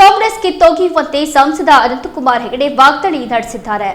ಕಾಂಗ್ರೆಸ್ ಕಿತ್ತೊಗೆಯುವಂತೆ ಸಂಸದ ಅನಂತಕುಮಾರ್ ಹೆಗಡೆ ವಾಗ್ದಾಳಿ ನಡೆಸಿದ್ದಾರೆ.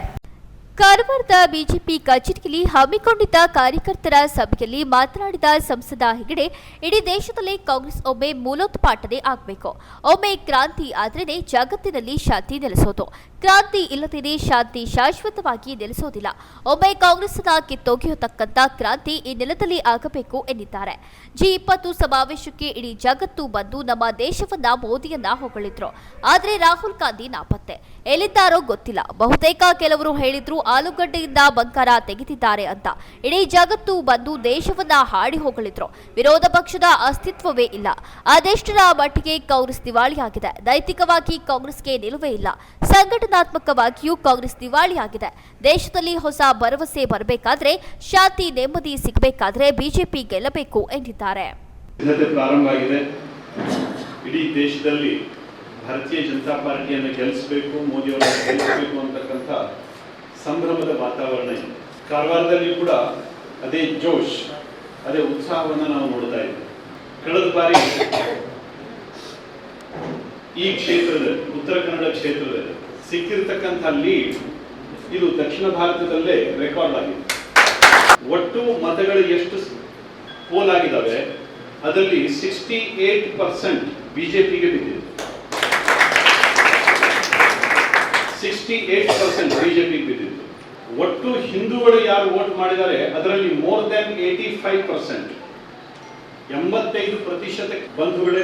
ಕಾರವಾರದ ಬಿಜೆಪಿ ಕಚೇರಿಯಲ್ಲಿ ಹಮ್ಮಿಕೊಂಡಿದ್ದ ಕಾರ್ಯಕರ್ತರ ಸಭೆಯಲ್ಲಿ ಮಾತನಾಡಿದ ಸಂಸದ ಹೆಗಡೆ, ಇಡೀ ದೇಶದಲ್ಲಿ ಕಾಂಗ್ರೆಸ್ ಒಮ್ಮೆ ಮೂಲೋತ್ಪಾಟನೆ ಆಗಬೇಕು. ಒಮ್ಮೆ ಕ್ರಾಂತಿ ಆದ್ರೇನೆ ಜಗತ್ತಿನಲ್ಲಿ ಶಾಂತಿ ನೆಲೆಸೋದು. ಕ್ರಾಂತಿ ಇಲ್ಲದೇನೆ ಶಾಂತಿ ಶಾಶ್ವತವಾಗಿ ನೆಲೆಸೋದಿಲ್ಲ. ಒಮ್ಮೆ ಕಾಂಗ್ರೆಸ್ನ ಕಿತ್ತೊಗೆಯತಕ್ಕಂಥ ಕ್ರಾಂತಿ ಈ ನೆಲದಲ್ಲಿ ಆಗಬೇಕು ಎಂದಿದ್ದಾರೆ ಜಿ ಇಪ್ಪತ್ತು ಸಮಾವೇಶಕ್ಕೆ ಇಡೀ ಜಗತ್ತು ಬಂದು ನಮ್ಮ ದೇಶವನ್ನ ಮೋದಿಯನ್ನ ಹೊಗಳಿದ್ರು. ಆದ್ರೆ ರಾಹುಲ್ ಗಾಂಧಿ ನಾಪತ್ತೆ. ಎಲ್ಲಿದ್ದಾರೋ ಗೊತ್ತಿಲ್ಲ. ಬಹುತೇಕ ಕೆಲವರು ಹೇಳಿದ್ರು ಆಲೂಗಡ್ಡೆಯಿಂದ ಬಂಕರ ತೆಗೆದಿದ್ದಾರೆ ಅಂತ. ಇಡೀ ಜಗತ್ತು ಬಂದು ದೇಶವನ್ನ ಹಾಡಿ ಹೋಗಳಿದ್ರು. ವಿರೋಧ ಪಕ್ಷದ ಅಸ್ತಿತ್ವವೇ ಇಲ್ಲ. ಅದೆಷ್ಟರ ಮಟ್ಟಿಗೆ ಕಾಂಗ್ರೆಸ್ ದಿವಾಳಿಯಾಗಿದೆ. ನೈತಿಕವಾಗಿ ಕಾಂಗ್ರೆಸ್ಗೆ ನಿಲುವೇ ಇಲ್ಲ. ಸಂಘಟನಾತ್ಮಕವಾಗಿಯೂ ಕಾಂಗ್ರೆಸ್ ದಿವಾಳಿಯಾಗಿದೆ. ದೇಶದಲ್ಲಿ ಹೊಸ ಭರವಸೆ ಬರಬೇಕಾದ್ರೆ, ಶಾಂತಿ, ನೆಮ್ಮದಿ ಸಿಗಬೇಕಾದ್ರೆ ಬಿಜೆಪಿ ಗೆಲ್ಲಬೇಕು ಎಂದಿದ್ದಾರೆ. ಇಡೀ ದೇಶದಲ್ಲಿ ಭಾರತೀಯ ಜನತಾ ಪಾರ್ಟಿಯನ್ನು ಗೆಲ್ಲಿಸಬೇಕು, ಮೋದಿಯವರನ್ನು ಗೆಲ್ಲಿಸಬೇಕು ಅಂತಕ್ಕಂಥ ಸಂಭ್ರಮದ ವಾತಾವರಣ ಇದೆ. ಕಾರವಾರದಲ್ಲಿ ಕೂಡ ಅದೇ ಜೋಶ್, ಅದೇ ಉತ್ಸಾಹವನ್ನು ನಾವು ನೋಡ್ತಾ ಇದ್ದೇವೆ ಕಳೆದ ಬಾರಿ ಈ ಕ್ಷೇತ್ರದಲ್ಲಿ ಉತ್ತರ ಕನ್ನಡ ಕ್ಷೇತ್ರದಲ್ಲಿ ಸಿಕ್ಕಿರ್ತಕ್ಕಂಥ ಲೀಡ್ ಇದು ದಕ್ಷಿಣ ಭಾರತದಲ್ಲೇ ರೆಕಾರ್ಡ್ ಆಗಿದೆ. ಒಟ್ಟು ಮತಗಳು ಎಷ್ಟು ಪೋಲಾಗಿದ್ದಾವೆ ಅದರಲ್ಲಿ ಸಿಕ್ಸ್ಟಿ ಏಟ್ ಪರ್ಸೆಂಟ್ ಬಿಜೆಪಿಗೆ ಬಿದ್ದಿದೆ. ಸಿಕ್ಸ್ಟಿ ಏಟ್ ಪರ್ಸೆಂಟ್ ಬಿಜೆಪಿ ಬಿದ್ದಿತ್ತು ಒಟ್ಟು ಹಿಂದೂಗಳು ಯಾರು ವೋಟ್ ಮಾಡಿದ್ದಾರೆ, ಅದರಲ್ಲಿ more than eighty five percent ಎಂಬತ್ತೈದು ಪ್ರತಿಶತ ಬಂಧುಗಳೇ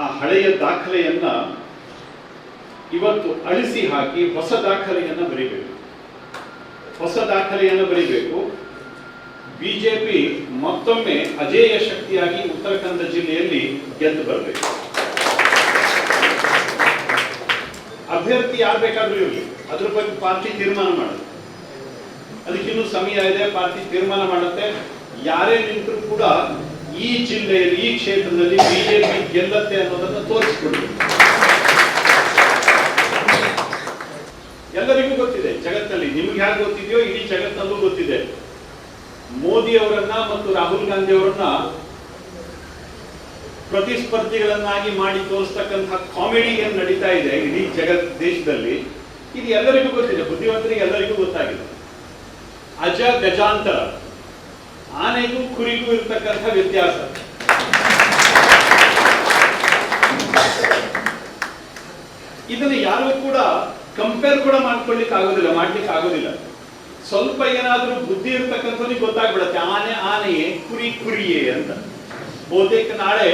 ಆ ಹಳೆಯ ದಾಖಲೆಯನ್ನ ಇವತ್ತು ಅಳಿಸಿ ಹಾಕಿ ಹೊಸ ದಾಖಲೆಯನ್ನ ಬರೀಬೇಕು. ಹೊಸ ದಾಖಲೆಯನ್ನು ಬರೀಬೇಕು. ಬಿಜೆಪಿ ಮತ್ತೊಮ್ಮೆ ಅಜೇಯ ಶಕ್ತಿಯಾಗಿ ಉತ್ತರ ಕನ್ನಡ ಜಿಲ್ಲೆಯಲ್ಲಿ ಗೆದ್ದು ಬರಬೇಕು. ಅಭ್ಯರ್ಥಿ ಯಾರು ಬೇಕಾದ್ರೂ ಇರಲಿ. ಅದ್ರ ಬಗ್ಗೆ ಪಾರ್ಟಿ ತೀರ್ಮಾನ ಮಾಡುತ್ತೆ. ಅದಕ್ಕಿನ್ನೂ ಸಮಯ ಇದೆ, ಪಾರ್ಟಿ ತೀರ್ಮಾನ ಮಾಡುತ್ತೆ. ಯಾರೇ ನಿಂತರೂ ಕೂಡ ಈ ಜಿಲ್ಲೆಯಲ್ಲಿ, ಈ ಕ್ಷೇತ್ರದಲ್ಲಿ ಬಿಜೆಪಿ ಗೆಲ್ಲತ್ತೆ ಅನ್ನೋದನ್ನ ತೋರಿಸ್ಕೊಡ್ಬೇಕು ಎಲ್ಲರಿಗೂ ಗೊತ್ತಿದೆ, ಜಗತ್ತಲ್ಲಿ ನಿಮ್ಗೆ ಯಾರು ಗೊತ್ತಿದೆಯೋ, ಇಡೀ ಜಗತ್ತಲ್ಲೂ ಗೊತ್ತಿದೆ. ಮೋದಿ ಅವರನ್ನ ಮತ್ತು ರಾಹುಲ್ ಗಾಂಧಿ ಅವರನ್ನ ಪ್ರತಿಸ್ಪರ್ಧಿಗಳನ್ನಾಗಿ ಮಾಡಿ ತೋರಿಸ್ತಕ್ಕಂತಹ ಕಾಮಿಡಿ ಏನ್ ನಡೀತಾ ಇದೆ ಇಡೀ ಜಗತ್ ದೇಶದಲ್ಲಿ, ಇದು ಎಲ್ಲರಿಗೂ ಗೊತ್ತಿದೆ, ಬುದ್ಧಿವಂತರಿಗೆ ಎಲ್ಲರಿಗೂ ಗೊತ್ತಾಗಿದೆ. ಅಜ ಗಜಾಂತರ. ಆನೆಗೂ ಕುರಿಗೂ ಇರ್ತಕ್ಕಂಥ ವ್ಯತ್ಯಾಸ. ಇದನ್ನ ಯಾರು ಕೂಡ ಕಂಪೇರ್ ಕೂಡ ಮಾಡ್ಕೊಳ್ಲಿಕ್ಕೆ ಆಗೋದಿಲ್ಲ, ಮಾಡ್ಲಿಕ್ಕೆ ಆಗೋದಿಲ್ಲ. ಸ್ವಲ್ಪ ಏನಾದ್ರೂ ಬುದ್ಧಿ ಇರ್ತಕ್ಕಂಥವ್ರಿಗೆ ಗೊತ್ತಾಗ್ಬಿಡತ್ತೆ, ಆನೆ ಆನೆಯೇ, ಕುರಿ ಕುರಿಯೇ ಅಂತ. ಬಹುತೇಕ ನಾಳೆ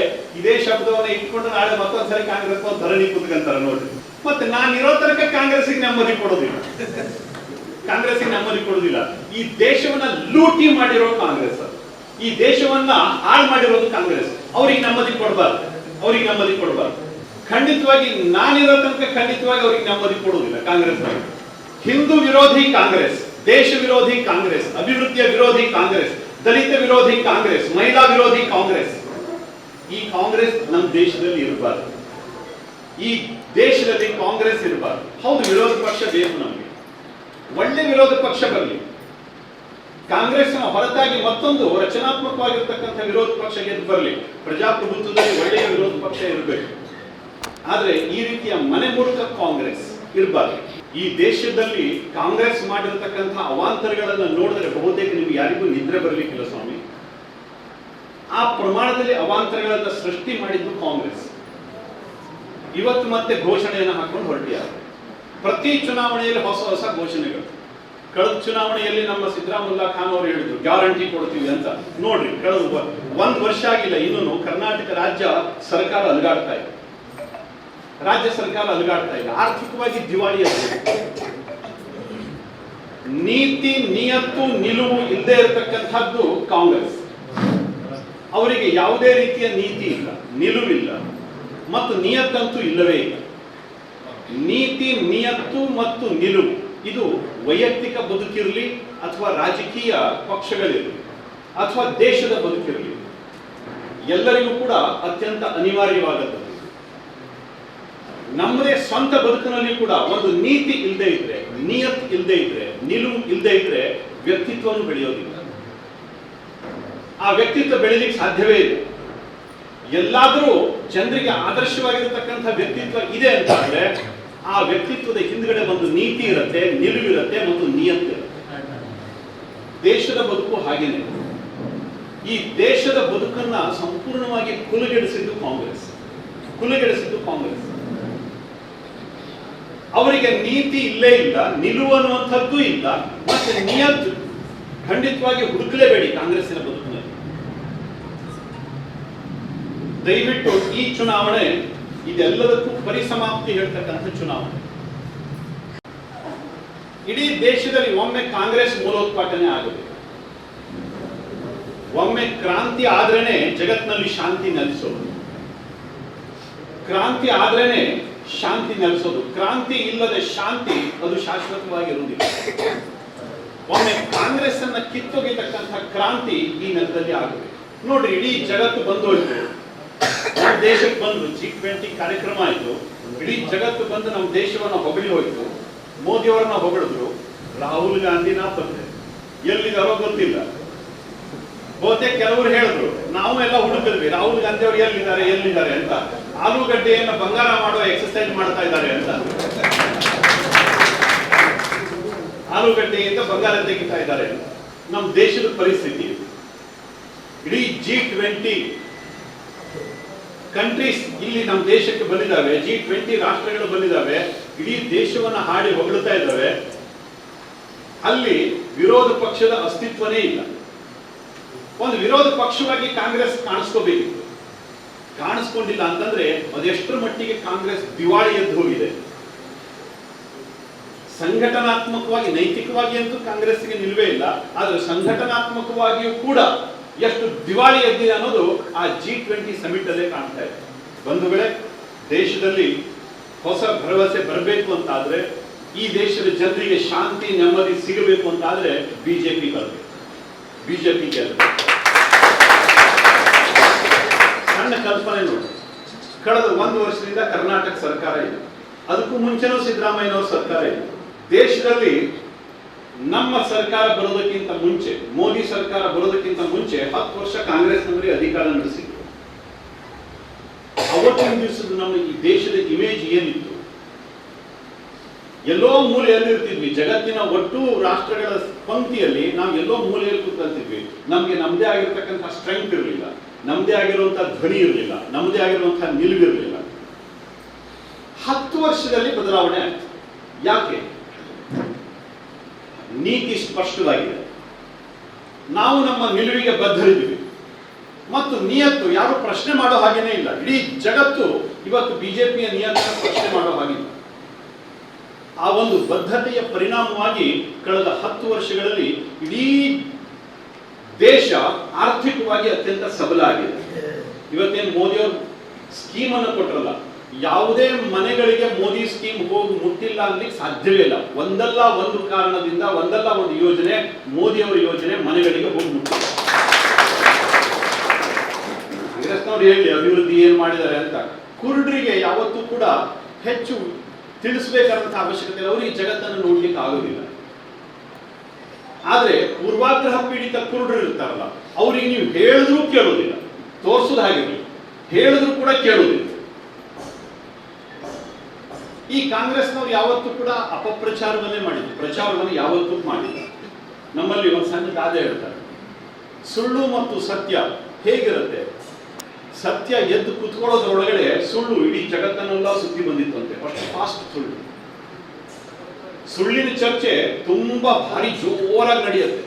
ಶಬ್ದವನ್ನ ಇಟ್ಕೊಂಡು ನಾಳೆ ಮತ್ತೊಂದ್ಸರಿ ಕಾಂಗ್ರೆಸ್ ಧರಣಿ ಕುತ್ಕೊಂತಾರೆ ನೋಡ್ರಿ. ಮತ್ತೆ ನಾನು ಇರೋ ತನಕ ಕಾಂಗ್ರೆಸ್ಗೆ ನೆಮ್ಮದಿ ಕೊಡೋದಿಲ್ಲ. ಕಾಂಗ್ರೆಸ್ಗೆ ನೆಮ್ಮದಿ ಕೊಡೋದಿಲ್ಲ. ಈ ದೇಶವನ್ನ ಲೂಟಿ ಮಾಡಿರೋ ಕಾಂಗ್ರೆಸ್ ಈ ದೇಶವನ್ನ ಹಾಳು ಮಾಡಿರೋದು ಕಾಂಗ್ರೆಸ್. ಅವ್ರಿಗೆ ನೆಮ್ಮದಿ ಕೊಡಬಾರ್ದು. ಅವ್ರಿಗೆ ನೆಮ್ಮದಿ ಕೊಡಬಾರ್ದು. ಖಂಡಿತವಾಗಿ ನಾನಿರೋ ತನಕ ಖಂಡಿತವಾಗಿ ಅವ್ರಿಗೆ ನೆಮ್ಮದಿ ಕೊಡೋದಿಲ್ಲ ಕಾಂಗ್ರೆಸ್ ಹಿಂದೂ ವಿರೋಧಿ ಕಾಂಗ್ರೆಸ್, ದೇಶ ವಿರೋಧಿ ಕಾಂಗ್ರೆಸ್, ಅಭಿವೃದ್ಧಿಯ ವಿರೋಧಿ ಕಾಂಗ್ರೆಸ್, ದಲಿತ ವಿರೋಧಿ ಕಾಂಗ್ರೆಸ್, ಮಹಿಳಾ ವಿರೋಧಿ ಕಾಂಗ್ರೆಸ್ ಈ ಕಾಂಗ್ರೆಸ್ ನಮ್ಮ ದೇಶದಲ್ಲಿ ಇರಬಾರ್ದು. ಈ ದೇಶದಲ್ಲಿ ಕಾಂಗ್ರೆಸ್ ಇರಬಾರ್ದು. ಹೌದು, ವಿರೋಧ ಪಕ್ಷ ಬೇಕು ನಮಗೆ. ಒಳ್ಳೆ ವಿರೋಧ ಪಕ್ಷ ಬರಲಿ. ಕಾಂಗ್ರೆಸ್ನ ಹೊರತಾಗಿ ಮತ್ತೊಂದು ರಚನಾತ್ಮಕವಾಗಿರ್ತಕ್ಕಂಥ ವಿರೋಧ ಪಕ್ಷ ಗೆದ್ದು ಬರಲಿ. ಪ್ರಜಾಪ್ರಭುತ್ವದಲ್ಲಿ ಒಳ್ಳೆಯ ವಿರೋಧ ಪಕ್ಷ ಇರಬೇಕು. ಆದ್ರೆ ಈ ರೀತಿಯ ಮನೆ ಮೂಲಕ ಕಾಂಗ್ರೆಸ್ ಇರಬಾರ್ದು. ಈ ದೇಶದಲ್ಲಿ ಕಾಂಗ್ರೆಸ್ ಮಾಡಿರ್ತಕ್ಕಂಥ ಅವಾಂತರಗಳನ್ನು ನೋಡಿದ್ರೆ ಬಹುತೇಕ ನಿಮ್ಗೆ ಯಾರಿಗೂ ನಿದ್ರೆ ಬರಲಿಕ್ಕಿಲ್ಲ ಸ್ವಾಮಿ. ಆ ಪ್ರಮಾಣದಲ್ಲಿ ಅವಾಂತರಗಳನ್ನ ಸೃಷ್ಟಿ ಮಾಡಿದ್ದು ಕಾಂಗ್ರೆಸ್. ಇವತ್ತು ಮತ್ತೆ ಘೋಷಣೆಯನ್ನು ಹಾಕೊಂಡು ಹೊರಟಿದ್ದಾರೆ. ಪ್ರತಿ ಚುನಾವಣೆಯಲ್ಲಿ ಹೊಸ ಹೊಸ ಘೋಷಣೆಗಳು. ಕಳೆದ ಚುನಾವಣೆಯಲ್ಲಿ ನಮ್ಮ ಸಿದ್ದರಾಮುಲ್ಲಾ ಖಾನ್ ಅವರು ಹೇಳಿದ್ರು, ಗ್ಯಾರಂಟಿ ಕೊಡ್ತೀವಿ ಅಂತ. ನೋಡ್ರಿ, ಕಳೆದ ಒಂದು ವರ್ಷ ಆಗಿಲ್ಲ ಇನ್ನೂ ಕರ್ನಾಟಕ ರಾಜ್ಯ ಸರ್ಕಾರ ಅಲುಗಾಡ್ತಾ ಇದೆ. ರಾಜ್ಯ ಸರ್ಕಾರ ಅಲುಗಾಡ್ತಾ ಇದೆ ಆರ್ಥಿಕವಾಗಿ ದಿವಾಳಿ ನೀತಿ, ನಿಯತ್ತು, ನಿಲುವು ಇಲ್ಲದೆ ಇರತಕ್ಕಂಥದ್ದು ಕಾಂಗ್ರೆಸ್. ಅವರಿಗೆ ಯಾವುದೇ ರೀತಿಯ ನೀತಿ ಇಲ್ಲ, ನಿಲುವಿಲ್ಲ ಮತ್ತು ನಿಯತ್ತಂತೂ ಇಲ್ಲವೇ ಇಲ್ಲ. ನೀತಿ, ನಿಯತ್ತು ಮತ್ತು ನಿಲುವು, ಇದು ವೈಯಕ್ತಿಕ ಬದುಕಿರಲಿ ಅಥವಾ ರಾಜಕೀಯ ಪಕ್ಷಗಳಿರಲಿ ಅಥವಾ ದೇಶದ ಬದುಕಿರಲಿ, ಎಲ್ಲರಿಗೂ ಕೂಡ ಅತ್ಯಂತ ಅನಿವಾರ್ಯವಾದದ್ದು. ನಮ್ಮದೇ ಸ್ವಂತ ಬದುಕಿನಲ್ಲಿ ಕೂಡ ಒಂದು ನೀತಿ ಇಲ್ಲದೆ ಇದ್ರೆ, ನಿಯತ್ ಇಲ್ಲದೆ ಇದ್ರೆ, ನಿಲುವು ಇಲ್ಲದೆ ಇದ್ರೆ ವ್ಯಕ್ತಿತ್ವವನ್ನು ಬೆಳೆಯೋದಿಲ್ಲ. ಆ ವ್ಯಕ್ತಿತ್ವ ಬೆಳೀಲಿಕ್ಕೆ ಸಾಧ್ಯವೇ ಇಲ್ಲ. ಎಲ್ಲಾದರೂ ಜನರಿಗೆ ಆದರ್ಶವಾಗಿರತಕ್ಕಂಥ ವ್ಯಕ್ತಿತ್ವ ಇದೆ ಅಂತ ಅಂದ್ರೆ ಆ ವ್ಯಕ್ತಿತ್ವದ ಹಿಂದ್ಗಡೆ ಒಂದು ನೀತಿ ಇರುತ್ತೆ ನಿಲುವಿರುತ್ತೆ ಮತ್ತು ನಿಯಂತ್ರ ದೇಶದ ಬದುಕು ಹಾಗೇನೆ. ಈ ದೇಶದ ಬದುಕನ್ನ ಸಂಪೂರ್ಣವಾಗಿ ಕುಲುಗೆಡಿಸಿದ್ದು ಕಾಂಗ್ರೆಸ್. ಕುಲುಗೆಡಿಸಿದ್ದು ಕಾಂಗ್ರೆಸ್. ಅವರಿಗೆ ನೀತಿ ಇಲ್ಲೇ ಇಲ್ಲ, ನಿಲುವು ಅನ್ನುವಂಥದ್ದು ಇಲ್ಲ, ಮತ್ತೆ ನಿಯತ್ ಖಂಡಿತವಾಗಿ ಹುಡುಕಲೇಬೇಡಿ ಕಾಂಗ್ರೆಸ್ಸಿನ ಬದುಕಿನಲ್ಲಿ ದಯವಿಟ್ಟು ಈ ಚುನಾವಣೆ ಇದೆಲ್ಲದಕ್ಕೂ ಪರಿಸಮಾಪ್ತಿ ಹೇಳ್ತಕ್ಕಂಥ ಚುನಾವಣೆ. ಇಡೀ ದೇಶದಲ್ಲಿ ಒಮ್ಮೆ ಕಾಂಗ್ರೆಸ್ ಮೂಲೋತ್ಪಾಟನೆ ಆಗಬೇಕು ಒಮ್ಮೆ ಕ್ರಾಂತಿ ಆದ್ರೇನೆ ಜಗತ್ನಲ್ಲಿ ಶಾಂತಿ ನೆಲೆಸೋದು. ಕ್ರಾಂತಿ ಆದ್ರೇನೆ ಶಾಂತಿ ನೆಲೆಸೋದು. ಕ್ರಾಂತಿ ಇಲ್ಲದೆ ಶಾಂತಿ ಅದು ಶಾಶ್ವತವಾಗಿ ಇರುವುದಿಲ್ಲ. ಒಮ್ಮೆ ಕಾಂಗ್ರೆಸ್ ಅನ್ನ ಕಿತ್ತೊಗೆತಕ್ಕಂಥ ಕ್ರಾಂತಿ ಈ ನೆಲದಲ್ಲಿ ಆಗಬೇಕು ನೋಡ್ರಿ, ಇಡೀ ಜಗತ್ತು ಬಂದು ದೇಶಕ್ಕೆ ಬಂದು ಜಿ ಟ್ವೆಂಟಿ ಕಾರ್ಯಕ್ರಮ ಆಯಿತು, ಇಡೀ ಜಗತ್ತು ಬಂದು ನಮ್ಮ ದೇಶವನ್ನ ಹೊಗಳಿ ಹೋಯ್ತು. ಮೋದಿಯವರನ್ನ ಹೊಗಳಿದ್ರು. ರಾಹುಲ್ ಗಾಂಧಿನ ಬಂದೆ ಎಲ್ಲಿದಾರೋ ಗೊತ್ತಿಲ್ಲ. ಬಹುತೇಕ ಕೆಲವರು ಹೇಳಿದ್ರು, ನಾವು ಎಲ್ಲ ಹುಡುಕಿದ್ವಿ ರಾಹುಲ್ ಗಾಂಧಿ ಅವರು ಎಲ್ಲಿದ್ದಾರೆ ಎಲ್ಲಿದ್ದಾರೆ ಅಂತ. ಆಲೂಗಡ್ಡೆಯನ್ನ ಬಂಗಾರ ಮಾಡುವ ಎಕ್ಸಸೈಸ್ ಮಾಡ್ತಾ ಇದ್ದಾರೆ ಅಂತ. ಆಲೂಗಡ್ಡೆಯಿಂದ ಬಂಗಾರ ತೆಗಿತಾ ಇದ್ದಾರೆ. ನಮ್ಮ ದೇಶದ ಪರಿಸ್ಥಿತಿ. ಇಡೀ ಜಿ ಟ್ವೆಂಟಿ ಕಂಟ್ರೀಸ್ ಇಲ್ಲಿ ನಮ್ಮ ದೇಶಕ್ಕೆ ಬಂದಿದ್ದಾವೆ ಜಿ ಟ್ವೆಂಟಿ ರಾಷ್ಟ್ರಗಳು ಬಂದಿದ್ದಾವೆ, ಇಡೀ ದೇಶವನ್ನ ಹಾಡಿ ಹೊಗಳುತ್ತಾ ಇದ್ದಾವೆ. ಅಲ್ಲಿ ವಿರೋಧ ಪಕ್ಷದ ಅಸ್ತಿತ್ವನೇ ಇಲ್ಲ. ಒಂದು ವಿರೋಧ ಪಕ್ಷವಾಗಿ ಕಾಂಗ್ರೆಸ್ ಕಾಣಿಸ್ಕೋಬೇಕಿತ್ತು. ಕಾಣಿಸ್ಕೊಂಡಿಲ್ಲ ಅಂತಂದ್ರೆ ಅದೆಷ್ಟರ ಮಟ್ಟಿಗೆ ಕಾಂಗ್ರೆಸ್ ದಿವಾಳಿ ಎದ್ದು ಹೋಗಿದೆ. ಸಂಘಟನಾತ್ಮಕವಾಗಿ, ನೈತಿಕವಾಗಿ ಅಂತೂ ಕಾಂಗ್ರೆಸ್ಗೆ ನಿಲ್ವೇ ಇಲ್ಲ, ಆದರೆ ಸಂಘಟನಾತ್ಮಕವಾಗಿಯೂ ಕೂಡ ಎಷ್ಟು ದಿವಾಳಿ ಎದ್ದಿದೆ ಅನ್ನೋದು ಆ ಜಿ ಟ್ವೆಂಟಿ ಸಮಿಟ್ ಅಲ್ಲೇ ಕಾಣ್ತಾ ಇದೆ. ಬಂಧುಗಳೇ, ದೇಶದಲ್ಲಿ ಹೊಸ ಭರವಸೆ ಬರಬೇಕು ಅಂತಾದ್ರೆ, ಈ ದೇಶದ ಜನರಿಗೆ ಶಾಂತಿ, ನೆಮ್ಮದಿ ಸಿಗಬೇಕು ಅಂತಾದ್ರೆ ಬಿಜೆಪಿ ಬರಬೇಕು. ಬಿಜೆಪಿ ಸಣ್ಣ ಕಲ್ಪನೆ ನೋಡಿ. ಕಳೆದ ಒಂದು ವರ್ಷದಿಂದ ಕರ್ನಾಟಕ ಸರ್ಕಾರ ಇದೆ. ಅದಕ್ಕೂ ಮುಂಚೆನೂ ಸಿದ್ದರಾಮಯ್ಯನವ್ರ ಸರ್ಕಾರ ಇದೆ. ದೇಶದಲ್ಲಿ ನಮ್ಮ ಸರ್ಕಾರ ಬರೋದಕ್ಕಿಂತ ಮುಂಚೆ, ಮೋದಿ ಸರ್ಕಾರ ಬರೋದಕ್ಕಿಂತ ಮುಂಚೆ ಹತ್ತು ವರ್ಷ ಕಾಂಗ್ರೆಸ್ನವರೇ ಅಧಿಕಾರ ನಡೆಸಿದ್ರು. ಅವತ್ತಿನ ದಿವಸದ ನಮ್ಮ ಈ ದೇಶದ ಇಮೇಜ್ ಏನಿತ್ತು? ಎಲ್ಲೋ ಮೂಲೆಯಲ್ಲಿ ಇರ್ತಿದ್ವಿ. ಜಗತ್ತಿನ ಒಟ್ಟು ರಾಷ್ಟ್ರಗಳ ಪಂಕ್ತಿಯಲ್ಲಿ ನಾವು ಎಲ್ಲೋ ಮೂಲೆಯಲ್ಲಿ ಕೂತಂತಿದ್ವಿ. ನಮ್ಗೆ ನಮ್ಮದೇ ಆಗಿರ್ತಕ್ಕಂಥ ಸ್ಟ್ರೆಂತ್ ಇರಲಿಲ್ಲ. ನಮ್ಮದೇ ಆಗಿರುವಂಥ ಧ್ವನಿ ಇರಲಿಲ್ಲ. ನಮ್ದೇ ಆಗಿರುವಂತಹ ನಿಲುವಿರಲಿಲ್ಲ. ಹತ್ತು ವರ್ಷದಲ್ಲಿ ಬದಲಾವಣೆ ಆಯ್ತು. ಯಾಕೆ? ನೀತಿ ಸ್ಪಷ್ಟವಾಗಿದೆ. ನಾವು ನಮ್ಮ ನಿಲುವಿಗೆ ಬದ್ಧರಿದ್ದೀವಿ. ಮತ್ತು ನಿಯತ್ತು ಯಾರು ಪ್ರಶ್ನೆ ಮಾಡೋ ಹಾಗೇನೇ ಇಲ್ಲ. ಇಡೀ ಜಗತ್ತು ಇವತ್ತು ಬಿಜೆಪಿಯ ನಿಯತ್ತನ್ನು ಪ್ರಶ್ನೆ ಮಾಡೋ ಹಾಗಿಲ್ಲ. ಆ ಒಂದು ಬದ್ಧತೆಯ ಪರಿಣಾಮವಾಗಿ ಕಳೆದ ಹತ್ತು ವರ್ಷಗಳಲ್ಲಿ ಇಡೀ ದೇಶ ಆರ್ಥಿಕವಾಗಿ ಅತ್ಯಂತ ಸಬಲ ಆಗಿದೆ. ಇವತ್ತೇನು ಮೋದಿಯವರು ಸ್ಕೀಮ್ ಅನ್ನು ಕೊಟ್ರಲ್ಲ? ಯಾವುದೇ ಮನೆಗಳಿಗೆ ಮೋದಿ ಸ್ಕೀಮ್ ಹೋಗಿ ಮುಟ್ಟಿಲ್ಲ ಅನ್ಲಿಕ್ಕೆ ಸಾಧ್ಯವೇ ಇಲ್ಲ. ಒಂದಲ್ಲ ಒಂದು ಕಾರಣದಿಂದ, ಒಂದಲ್ಲ ಒಂದು ಯೋಜನೆ ಮೋದಿಯವರ ಯೋಜನೆ ಮನೆಗಳಿಗೆ ಹೋಗಿ ಮುಟ್ಟಿಲ್ಲ ಕಾಂಗ್ರೆಸ್ನವ್ರು ಹೇಳಿ, ಅಭಿವೃದ್ಧಿ ಏನ್ ಮಾಡಿದ್ದಾರೆ ಅಂತ. ಕುರುಡರಿಗೆ ಯಾವತ್ತೂ ಕೂಡ ಹೆಚ್ಚು ತಿಳಿಸಬೇಕಾದಂತಹ ಅವಶ್ಯಕತೆ ಅವರು ಈ ಜಗತ್ತನ್ನು ನೋಡ್ಲಿಕ್ಕೆ ಆಗೋದಿಲ್ಲ. ಆದ್ರೆ ಪೂರ್ವಾಗ್ರಹ ಪೀಡಿತ ಕುರುಡರು ಇರ್ತಾರಲ್ಲ, ಅವ್ರಿಗೆ ನೀವು ಹೇಳಿದ್ರೂ ಕೇಳೋದಿಲ್ಲ. ತೋರಿಸೋದು ಹೇಳಿದ್ರೂ ಹೇಳಿದ್ರು ಕೂಡ ಕೇಳೋದಿಲ್ಲ. ಈ ಕಾಂಗ್ರೆಸ್ನವ್ರು ಯಾವತ್ತೂ ಕೂಡ ಅಪಪ್ರಚಾರವನ್ನೇ ಮಾಡಿದ್ರು. ಪ್ರಚಾರವನ್ನು ಯಾವತ್ತೂ ಮಾಡಿಲ್ಲ. ನಮ್ಮಲ್ಲಿ ಒಂದು ಸಣ್ಣ ಗಾದೆ ಹೇಳ್ತಾರೆ. ಸುಳ್ಳು ಮತ್ತು ಸತ್ಯ ಹೇಗಿರುತ್ತೆ? ಸತ್ಯ ಎದ್ದು ಕುತ್ಕೊಳ್ಳೋದ್ರೊಳಗಡೆ ಸುಳ್ಳು ಇಡೀ ಜಗತ್ತನ್ನೆಲ್ಲ ಸುದ್ದಿ ಬಂದಿತ್ತಂತೆ. ಅಷ್ಟು ಫಾಸ್ಟ್ ಸುಳ್ಳು. ಸುಳ್ಳಿನ ಚರ್ಚೆ ತುಂಬಾ ಭಾರಿ ಜೋರಾಗಿ ನಡೆಯುತ್ತೆ.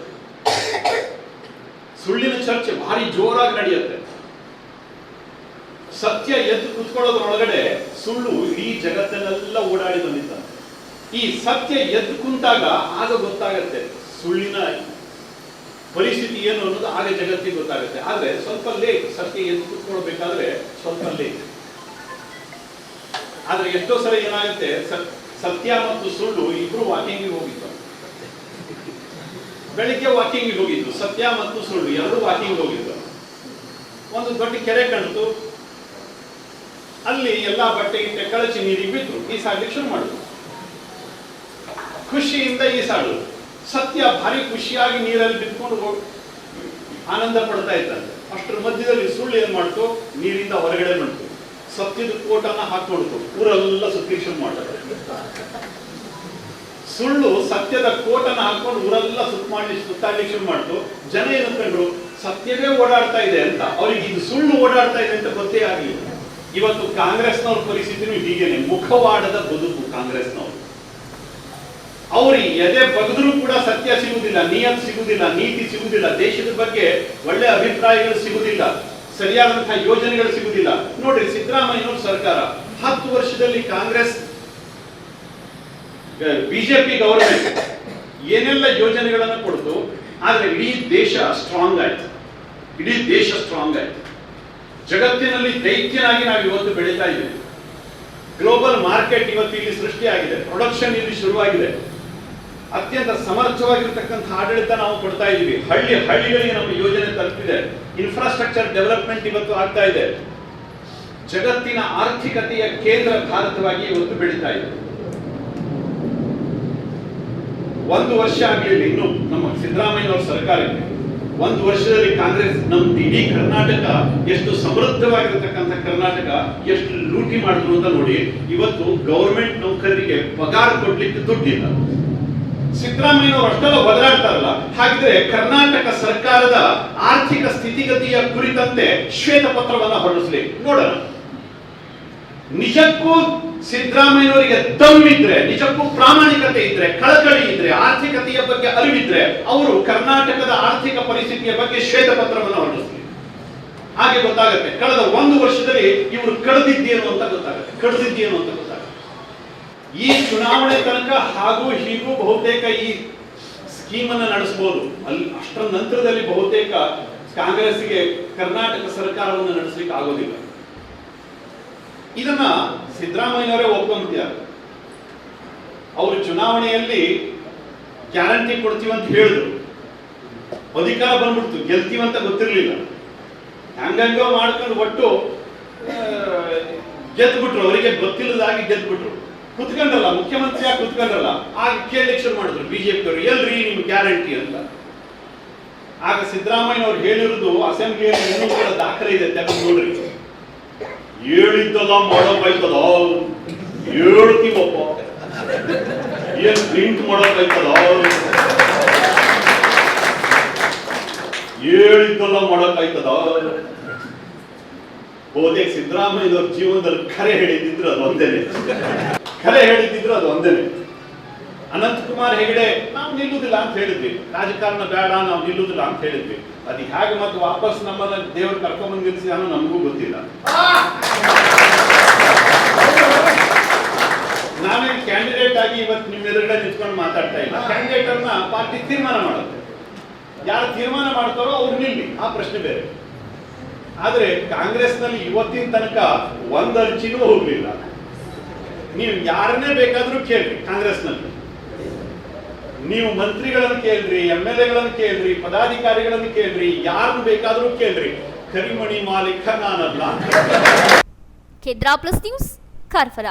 ಸುಳ್ಳಿನ ಚರ್ಚೆ ಭಾರಿ ಜೋರಾಗಿ ನಡೆಯುತ್ತೆ. ಸತ್ಯ ಎದ್ದು ಕುತ್ಕೊಳ್ಳೋದ್ರೊಳಗಡೆ ಸುಳ್ಳು ಇಡೀ ಜಗತ್ತನ್ನೆಲ್ಲ ಓಡಾಡಿ ಬಂದಿತ್ತಂತೆ ಈ ಸತ್ಯ ಎದ್ದು ಕುಂತಾಗ ಆಗ ಗೊತ್ತಾಗತ್ತೆ ಸುಳ್ಳಿನ ಪರಿಸ್ಥಿತಿ ಏನು ಅನ್ನೋದು ಆಗ ಜಗತ್ತಿಗೆ ಗೊತ್ತಾಗುತ್ತೆ. ಆದ್ರೆ ಸ್ವಲ್ಪ ಲೇಟ್ ಸತ್ಯ ಎದ್ದು ಕುತ್ಕೊಳ್ಬೇಕಾದ್ರೆ ಸ್ವಲ್ಪ ಲೇಟ್. ಆದ್ರೆ ಎಷ್ಟೋ ಸಲ ಏನಾಗುತ್ತೆ ಸತ್ಯ ಮತ್ತು ಸುಳ್ಳು ಇಬ್ರು ವಾಕಿಂಗ್ ಹೋಗಿದ್ದು. ಬೆಳಿಗ್ಗೆ ವಾಕಿಂಗ್ ಹೋಗಿದ್ದು, ಸತ್ಯ ಮತ್ತು ಸುಳ್ಳು ಎರಡು ವಾಕಿಂಗ್ ಹೋಗಿದ್ದು. ಒಂದು ದೊಡ್ಡ ಕೆರೆ ಕಾಣ್ತು ಅಲ್ಲಿ ಎಲ್ಲಾ ಬಟ್ಟೆ ಗಿಟ್ಟೆ ಕಳಚಿ ನೀರಿಗೆ ಬಿದ್ದು ಈಸಾಡ್ಲಿಕ್ಕೆ ಶುರು ಮಾಡಿದ್ರು ಖುಷಿಯಿಂದ ಈಸಾಡೋದು. ಸತ್ಯ, ಭಾರಿ ಖುಷಿಯಾಗಿ ನೀರಲ್ಲಿ ಬಿದ್ಕೊಂಡು ಆನಂದ ಪಡ್ತಾ ಇದ್ದಂತೆ ಅಷ್ಟರ ಮಧ್ಯದಲ್ಲಿ ಸುಳ್ಳು ಏನ್ ಮಾಡ್ತು? ನೀರಿಂದ ಹೊರಗಡೆ ಮಾಡ್ತು ಸತ್ಯದ ಕೋಟನ್ನ ಹಾಕೊಂಡ್ತು ಊರೆಲ್ಲ ಸುತ್ತಿ ಶುರು ಮಾಡ್ತಾರೆ. ಸುಳ್ಳು ಸತ್ಯದ ಕೋಟನ್ನ ಹಾಕೊಂಡು ಊರೆಲ್ಲ ಸುತ್ತ ಮಾಡಿ ಸುತ್ತಾಡ್ಲಿಕ್ಕೆ ಶುರು ಮಾಡ್ತು. ಜನ ಏನು ಕಂಡ್ರು ಸತ್ಯವೇ ಓಡಾಡ್ತಾ ಇದೆ ಅಂತ. ಅವ್ರಿಗೆ ಇದು ಸುಳ್ಳು ಓಡಾಡ್ತಾ ಇದೆ ಅಂತ ಗೊತ್ತೇ ಆಗಲಿಲ್ಲ. ಇವತ್ತು ಕಾಂಗ್ರೆಸ್ನವ್ರ ಪರಿಸ್ಥಿತಿನೂ ಹೀಗೇನೆ ಮುಖವಾಡದ ಬದುಕು ಕಾಂಗ್ರೆಸ್ನವರು. ಅವರು ಎದೆ ಬಗದ್ರು ಕೂಡ ಸತ್ಯ ಸಿಗುವುದಿಲ್ಲ ನಿಯಮ ಸಿಗುವುದಿಲ್ಲ, ನೀತಿ ಸಿಗುವುದಿಲ್ಲ, ದೇಶದ ಬಗ್ಗೆ ಒಳ್ಳೆ ಅಭಿಪ್ರಾಯಗಳು ಸಿಗುವುದಿಲ್ಲ, ಸರಿಯಾದಂತಹ ಯೋಜನೆಗಳು ಸಿಗುವುದಿಲ್ಲ. ನೋಡ್ರಿ ಸಿದ್ದರಾಮಯ್ಯನವ್ರ ಸರ್ಕಾರ, ಹತ್ತು ವರ್ಷದಲ್ಲಿ ಕಾಂಗ್ರೆಸ್ ಬಿಜೆಪಿ ಗವರ್ಮೆಂಟ್ ಏನೆಲ್ಲ ಯೋಜನೆಗಳನ್ನು ಕೊಡ್ತು, ಆದ್ರೆ ಇಡೀ ದೇಶ ಸ್ಟ್ರಾಂಗ್ ಆಯ್ತು. ಇಡೀ ದೇಶ ಸ್ಟ್ರಾಂಗ್ ಆಯ್ತು. ಜಗತ್ತಿನಲ್ಲಿ ದೈತ್ಯನಾಗಿ ನಾವು ಇವತ್ತು ಬೆಳೀತಾ ಇದ್ದೀವಿ. ಗ್ಲೋಬಲ್ ಮಾರ್ಕೆಟ್ ಇವತ್ತು ಇಲ್ಲಿ ಸೃಷ್ಟಿಯಾಗಿದೆ. ಪ್ರೊಡಕ್ಷನ್ ಇಲ್ಲಿ ಶುರುವಾಗಿದೆ. ಅತ್ಯಂತ ಸಮರ್ಥವಾಗಿರ್ತಕ್ಕಂಥ ಆಡಳಿತ ನಾವು ಕೊಡ್ತಾ ಇದ್ದೀವಿ. ಹಳ್ಳಿ, ಹಳ್ಳಿಗಳಿಗೆ ನಮ್ಮ ಯೋಜನೆ ತಲುಪಿದೆ. ಇನ್ಫ್ರಾಸ್ಟ್ರಕ್ಚರ್ ಡೆವಲಪ್ಮೆಂಟ್ ಇವತ್ತು ಆಗ್ತಾ ಇದೆ. ಜಗತ್ತಿನ ಆರ್ಥಿಕತೆಯ ಕೇಂದ್ರ ಭಾರತವಾಗಿ ಇವತ್ತು ಬೆಳೀತಾ ಇದೆ. ಒಂದು ವರ್ಷ ಆಗಲಿಲ್ಲ ಇನ್ನು ನಮ್ಮ ಸಿದ್ದರಾಮಯ್ಯ ಸಿದ್ದರಾಮಯ್ಯನವರ ಸರ್ಕಾರಕ್ಕೆ ಒಂದು ವರ್ಷದಲ್ಲಿ ಕಾಂಗ್ರೆಸ್ ನಮ್ದು ಇಡೀ ಕರ್ನಾಟಕ ಎಷ್ಟು ಸಮೃದ್ಧವಾಗಿರತಕ್ಕಂಥ ಕರ್ನಾಟಕ ಎಷ್ಟು ಲೂಟಿ ಮಾಡಿದ್ರು ಅಂತ ನೋಡಿ, ಇವತ್ತು ಗೌರ್ಮೆಂಟ್ ನೌಕರರಿಗೆ ಪಗಾರ ಕೊಡ್ಲಿಕ್ಕೆ ದುಡ್ಡಿಲ್ಲ. ಸಿದ್ದರಾಮಯ್ಯನವರು ಅಷ್ಟೆಲ್ಲ ಒದರಾಡ್ತಾರಲ್ಲ ಹಾಗಿದ್ರೆ ಕರ್ನಾಟಕ ಸರ್ಕಾರದ ಆರ್ಥಿಕ ಸ್ಥಿತಿಗತಿಯ ಕುರಿತಂತೆ ಶ್ವೇತ ಪತ್ರವನ್ನ ಹೊರಡಿಸ್ಲಿ. ನೋಡೋಣ. ನಿಜಕ್ಕೂ ಸಿದ್ದರಾಮಯ್ಯನವರಿಗೆ ದಮ್ಮಿದ್ರೆ ನಿಜಕ್ಕೂ ಪ್ರಾಮಾಣಿಕತೆ ಇದ್ರೆ, ಕಳಕಳಿ ಇದ್ರೆ, ಆರ್ಥಿಕತೆಯ ಬಗ್ಗೆ ಅರಿವಿದ್ರೆ ಅವರು ಕರ್ನಾಟಕದ ಆರ್ಥಿಕ ಪರಿಸ್ಥಿತಿಯ ಬಗ್ಗೆ ಶ್ವೇತ ಪತ್ರವನ್ನು ಹೊರಡಿಸ್ತೀವಿ ಹಾಗೆ ಗೊತ್ತಾಗುತ್ತೆ, ಕಳೆದ ಒಂದು ವರ್ಷದಲ್ಲಿ ಇವರು ಕಳೆದಿದ್ದೇನು ಅಂತ ಗೊತ್ತಾಗುತ್ತೆ ಕಳೆದಿದ್ದೇನು ಅಂತ ಗೊತ್ತಾಗುತ್ತೆ. ಈ ಚುನಾವಣೆ ತನಕ ಹಾಗೂ ಹೀಗೂ ಬಹುತೇಕ ಈ ಸ್ಕೀಮ್ ಅನ್ನ ನಡೆಸಬಹುದು ಅಲ್ಲಿ ಅಷ್ಟರ ನಂತರದಲ್ಲಿ ಬಹುತೇಕ ಕಾಂಗ್ರೆಸ್ಗೆ ಕರ್ನಾಟಕ ಸರ್ಕಾರವನ್ನು ನಡೆಸಲಿಕ್ಕೆ ಆಗೋದಿಲ್ಲ. ಇದನ್ನ ಸಿದ್ದರಾಮಯ್ಯನವರೇ ಒಪ್ಕೊಂಡ್ಬಿಟ್ಟಿದ್ದಾರೆ. ಅವರು ಚುನಾವಣೆಯಲ್ಲಿ ಗ್ಯಾರಂಟಿ ಕೊಡ್ತೀವಿ ಅಂತ ಹೇಳಿದ್ರು. ಅಧಿಕಾರ ಬಂದ್ಬಿಡ್ತು. ಗೆಲ್ತೀವಿ ಅಂತ ಗೊತ್ತಿರಲಿಲ್ಲ. ಹಂಗಂಗೋ ಮಾಡ್ಕೊಂಡು ಒಟ್ಟು ಗೆದ್ಬಿಟ್ರು. ಅವರಿಗೆ ಗೊತ್ತಿಲ್ಲದಾಗಿ ಗೆದ್ಬಿಟ್ರು. ಕುತ್ಕೊಂಡ್ರಲ್ಲ ಮುಖ್ಯಮಂತ್ರಿಯಾಗಿ ಕುತ್ಕೊಂಡ್ರಲ್ಲ? ಆಗ ಕೇಳಲಿಕ್ಕೆ ಶುರು ಮಾಡಿದ್ರು. ಬಿಜೆಪಿ ಅವರು ಎಲ್ರಿ ನಿಮ್ ಗ್ಯಾರಂಟಿ ಅಂತ. ಆಗ ಸಿದ್ದರಾಮಯ್ಯ ಅವ್ರು ಹೇಳಿರೋದು ಅಸೆಂಬ್ಲಿಯಲ್ಲಿ ಇನ್ನೂ ಕೂಡ ದಾಖಲೆ ಇದೆ ತೆಗೆದು ನೋಡ್ರಿ ಹೇಳಿದ್ದಲ್ಲ ಮಾಡೋಕಾಯ್ತದ ಹೇಳ್ತೀವಪ್ಪ ಏನ್ ಪ್ರಿಂಟ್ ಮಾಡೋಕಾಯ್ತದ ಹೇಳಿದ್ದಲ್ಲ ಮಾಡೋಕಾಯ್ತದ ಹೋದೆ ಸಿದ್ದರಾಮಯ್ಯವ್ರ ಜೀವನದಲ್ಲಿ ಖರೆ ಹೇಳಿದ್ರು ಅದು ಒಂದೇನೆ. ಖರೆ ಹೇಳಿದ್ರೆ ಅದು ಒಂದೇನೆ. ಅನಂತಕುಮಾರ್ ಹೆಗಡೆ, ನಾವು ನಿಲ್ಲುವುದಿಲ್ಲ ಅಂತ ಹೇಳಿದ್ವಿ. ರಾಜಕಾರಣ ಬೇಡ, ನಾವು ನಿಲ್ಲುವುದಿಲ್ಲ ಅಂತ ಹೇಳಿದ್ವಿ. ಅದು ಹೇಗೆ ಮತ್ತೆ ವಾಪಸ್ ನಮ್ಮನ್ನ ದೇವರು ನಿಲ್ಲಿಸಿ ಅನ್ನೋ ನಮಗೂ ಗೊತ್ತಿಲ್ಲ. ನಾನೇ ಕ್ಯಾಂಡಿಡೇಟ್ ಆಗಿ ಇವತ್ತು ನಿಮ್ಮ ಎದುರುಗಡೆ ನಿಂತ್ಕೊಂಡು ಮಾತಾಡ್ತಾ ಇಲ್ಲ. ಕ್ಯಾಂಡಿಡೇಟ್ ಅನ್ನ ಪಾರ್ಟಿ ತೀರ್ಮಾನ ಮಾಡುತ್ತೆ. ಯಾರು ತೀರ್ಮಾನ ಮಾಡ್ತಾರೋ ಅವ್ರು ನಿಲ್ಲಿ. ಆ ಪ್ರಶ್ನೆ ಬೇರೆ. ಆದ್ರೆ ಕಾಂಗ್ರೆಸ್ನಲ್ಲಿ ಇವತ್ತಿನ ತನಕ ಒಂದ್ ಅರ್ಜಿನೂ ಹೋಗ್ಲಿಲ್ಲ. ನೀವು ಯಾರನ್ನೇ ಬೇಕಾದ್ರೂ ಕೇಳಿ ಕಾಂಗ್ರೆಸ್ನಲ್ಲಿ. ನೀವು ಮಂತ್ರಿಗಳನ್ನು ಕೇಳ್ರಿ, ಎಂ ಎಲ್ ಎಗಳನ್ನು ಕೇಳ್ರಿ, ಪದಾಧಿಕಾರಿಗಳನ್ನು ಕೇಳ್ರಿ, ಯಾರು ಬೇಕಾದರೂ ಕೇಳ್ರಿ. ಕರಿಮಣಿ ಮಾಲೀಕ ನಾನಲ್ಲ. ಕೇಂದ್ರ ಪ್ಲಸ್ ನ್ಯೂಸ್ ಕಾರ್ಫರ